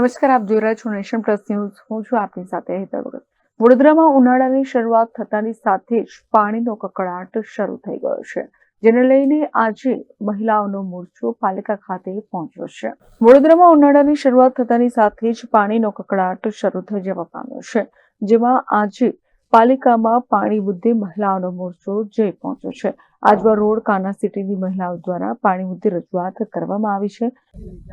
નમસ્કાર, આપ જોઈ રહ્યા છો નેશન પ્લસ ન્યૂઝ. હું છું આપની સાથે હેતર ભગત. વડોદરામાં ઉનાળાની શરૂઆત થતાની સાથે જ પાણીનો કકળાટ શરૂ થઈ ગયો છે, જેને લઈને આજે મહિલાઓનો મોરચો પાલિકા ખાતે પહોંચ્યો છે. વડોદરામાં ઉનાળાની શરૂઆત થતાની સાથે જ પાણીનો કકળાટ શરૂ થઈ જવા પામ્યો છે, જેમાં આજે પાલિકામાં પાણી મુદ્દે મહિલાઓનો મોરચો જઈ પહોંચ્યો છે. આજવા રોડ કાના સિટીની મહિલાઓ દ્વારા પાણી મુદ્દે રજૂઆત કરવામાં આવી છે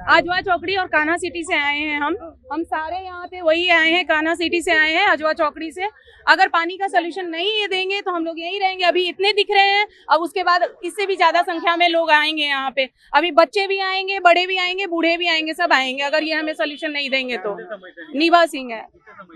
आजवा चौकड़ी और कान्हा सिटी से आए हैं हम हम सारे यहाँ पे वही आए हैं कान्हा सिटी से आए हैं अजवा चौकड़ी से अगर पानी का सोल्यूशन नहीं ये देंगे तो हम लोग यहीं रहेंगे अभी इतने दिख रहे हैं अब उसके बाद इससे भी ज्यादा संख्या में लोग आएंगे यहाँ पे अभी बच्चे भी आएंगे बड़े भी आएंगे बूढ़े भी आएंगे सब आएंगे अगर ये हमें सोल्यूशन नहीं देंगे तो निभा सिंह है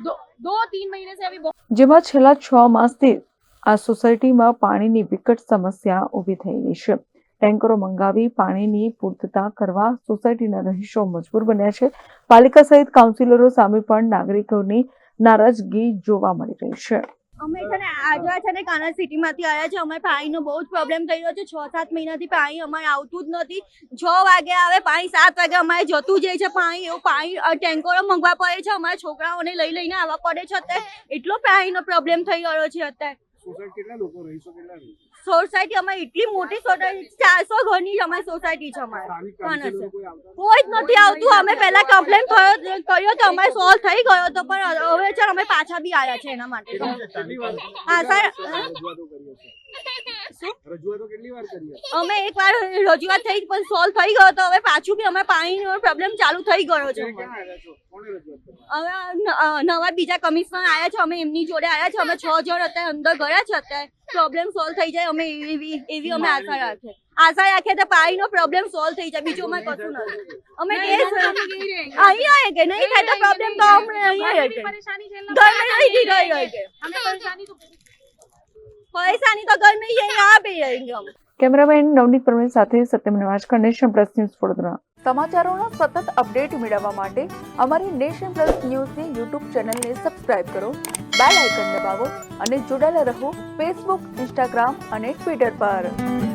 दो दो तीन महीने से अभी बहुत જેમાં છેલ્લા છ માસથી આ સોસાયટીમાં પાણીની વિકટ સમસ્યા ઊભી થયેલી છે. ટેન્કરો મંગાવી પાણીની પૂર્તતા કરવા સોસાયટીના રહીશો મજબૂર બન્યા છે. પાલિકા સહિત કાઉન્સિલરો સામે પણ નાગરિકોની નારાજગી જોવા મળી રહી છે. અમે છે ને આજવા છે ને કાના સિટીમાંથી આવ્યા છે. અમે પાણીનો બહુ જ પ્રોબ્લેમ થઈ રહ્યો છે. છ, સાત મહિનાથી પાણી અમારે આવતું જ નથી. છ વાગે આવે, પાણી સાત વાગે અમારે જતું જાય છે. પાણી, એવું પાણી ટેન્કરો મંગવા પડે છે. અમારા છોકરાઓને લઈ લઈને આવવા પડે છે અત્યારે. એટલો પાણીનો પ્રોબ્લેમ થઈ રહ્યો છે અત્યારે. સોસાયટી કેટલા લોકો રહીશો કેટલા સોસાયટી અમારી એટલી મોટી સોસાયટી ચારસો ઘરની અમારી સોસાયટી છે અમારે. કોઈ જ નથી આવતું. અમે પહેલા કમ્પ્લેન કર્યો કર્યો તો અમારે સોલ્વ થઈ ગયો તો પણ હવે છે અમે પાછા બી આવ્યા છે એના માટે. હા સર શું રજૂઆતો કેટલી વાર અમે એકવાર રજૂઆત થઈ પણ સોલ્વ થઈ ગયો તો હવે પાછું બી અમે પાણીનો પ્રોબ્લેમ ચાલુ થઈ ગયો છે. હવે નવા બીજા કમિશનર આવ્યા છે અમે એમની જોડે આવ્યા છે અમે છ જણ અત્યારે અંદર ગયા છે અત્યારે. પ્રોબ્લેમ સોલ્વ થઈ જાય અમે એવી એવી અમે આશા રાખીએ. આશા રાખીએ તો પાણીનો પ્રોબ્લેમ સોલ્વ થઈ જાય બીજું અમારે કશું નથી અમે અહીં આવે કે નહીં થાય તો પ્રોબ્લેમ તો અમને અહીં રહે ગઈ ગઈ પૈસાની તો ગમે આપી કેમેરામેન નવનીત પરમેશ સાથે Satyam Niwas nation plus news Vadodara. સમાચારોનો સતત અપડેટ મેળવવા માટે અમારી નેશન પ્લસ ન્યૂઝની યુટ્યુબ ચેનલને સબસ્ક્રાઇબ કરો બેલ આઇકન દબાવો અને જોડાયેલા રહો ફેસબુક ઇન્સ્ટાગ્રામ અને ટ્વિટર પર.